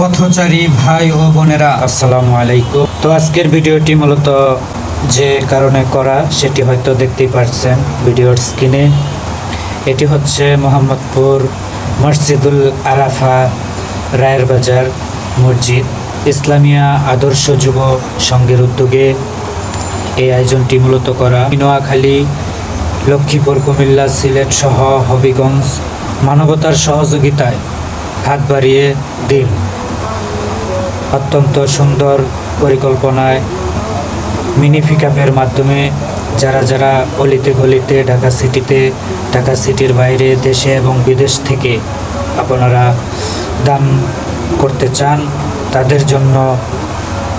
পথচারী ভাই ও বোনেরা, আসসালামু আলাইকুম। তো আজকের ভিডিওটি মূলত যে কারণে করা, সেটি হয়তো দেখতেই পারছেন ভিডিওর স্ক্রিনে। এটি হচ্ছে মোহাম্মদপুর মসজিদুল আরাফা রায়ের বাজার মসজিদ। ইসলামিয়া আদর্শ যুব সংঘের উদ্যোগে এই আয়োজনটি মূলত করা। নোয়াখালী, লক্ষ্মীপুর, কুমিল্লা, সিলেট সহ হবিগঞ্জ মানবতার সহযোগিতায় হাত বাড়িয়ে দিন। অত্যন্ত সুন্দর পরিকল্পনায় মিনি পিকআপের মাধ্যমে যারা যারা অলিতে গলিতে ঢাকা সিটিতে, ঢাকা সিটির বাইরে দেশে এবং বিদেশ থেকে আপনারা দান করতে চান, তাদের জন্য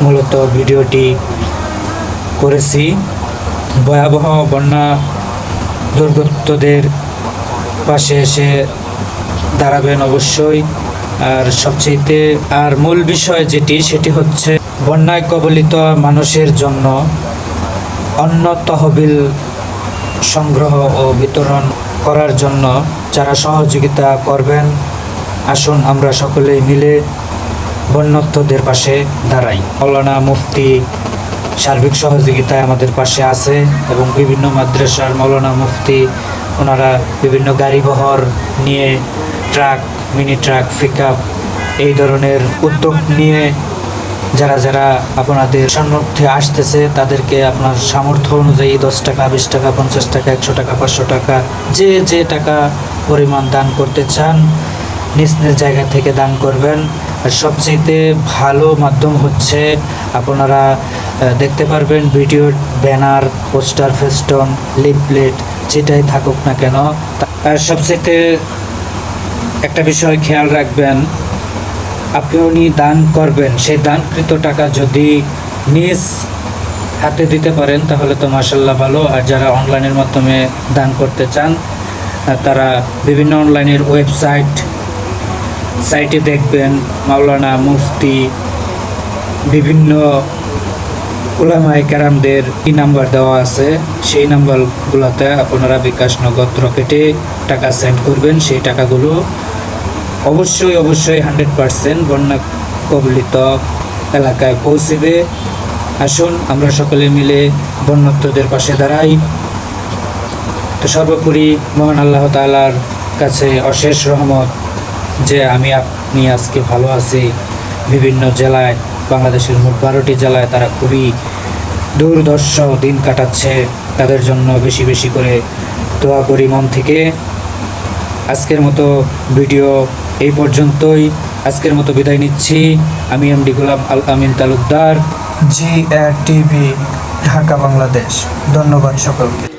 মূলত ভিডিওটি করেছি। ভয়াবহ বন্যা দুর্গতদের পাশে এসে দাঁড়াবেন অবশ্যই। আর সবচেয়েতে আর মূল বিষয় যেটি, সেটি হচ্ছে বন্যায় কবলিত মানুষের জন্য অন্য তহবিল সংগ্রহ ও বিতরণ করার জন্য যারা সহযোগিতা করবেন, আসুন আমরা সকলে মিলে বন্যত্বদের পাশে দাঁড়াই। মৌলানা মুফতি সার্বিক সহযোগিতায় আমাদের পাশে আছে এবং বিভিন্ন মাদ্রাসার মৌলানা মুফতি, ওনারা বিভিন্ন গাড়িবহর নিয়ে ট্রাক মিনি ট্রাক পিকআপ এই ধরনের উদ্যোগ নিয়ে যারা যারা আপনাদের সম্মুখে আসতেছে, তাদেরকে আপনার সামর্থ্য অনুযায়ী দশ টাকা, বিশ টাকা, পঞ্চাশ টাকা, একশো টাকা, পাঁচশো টাকা যে যে টাকা পরিমাণ দান করতে চান, নিজ নিজ জায়গা থেকে দান করবেন। আর সবচেয়ে ভালো মাধ্যম হচ্ছে আপনারা দেখতে পারবেন video banner, poster, festoon, leaflet, যেটাই থাকুক না কেন। আর সবচেয়ে একটা বিষয় খেয়াল রাখবেন, আপনি উনি দান করবেন, সেই দানকৃত টাকা যদি নিজ হাতে দিতে পারেন, তাহলে তো মাসাল্লাহ ভালো। আর যারা অনলাইনের মাধ্যমে দান করতে চান তারা বিভিন্ন অনলাইনের ওয়েবসাইট, সাইটে দেখবেন, মাওলানা, মুফতি, বিভিন্ন ওলামাই ক্যারামদের কি নাম্বার দেওয়া আছে, সেই নাম্বারগুলোতে আপনারা বিকাশ নগদ রকেটে টাকা সেন্ড করবেন, সেই টাকাগুলো অবশ্যই অবশ্যই হান্ড্রেড পারসেন্ট বন্যা কবলিত এলাকায় পৌঁছবে। আসুন, আমরা সকলে মিলে বন্যত্বদের পাশে দাঁড়াই। তো সর্বোপরি মহান আল্লাহ তাআলার কাছে অশেষ রহমত যে আমি আপনি আজকে ভালো আছি। বিভিন্ন জেলায়, বাংলাদেশের মোট বারোটি জেলায় তারা খুবই দুর্দর্শ, দিন কাটাচ্ছে। তাদের জন্য বেশি বেশি করে দোয়া করি মন থেকে। আজকের মতো ভিডিও এই পর্যন্তই আজকের মতো বিদায় নিচ্ছি। আমি MD Golam Al Amin Talukdar. G TV Dhaka, Bangladesh. ধন্যবাদ সকলকে।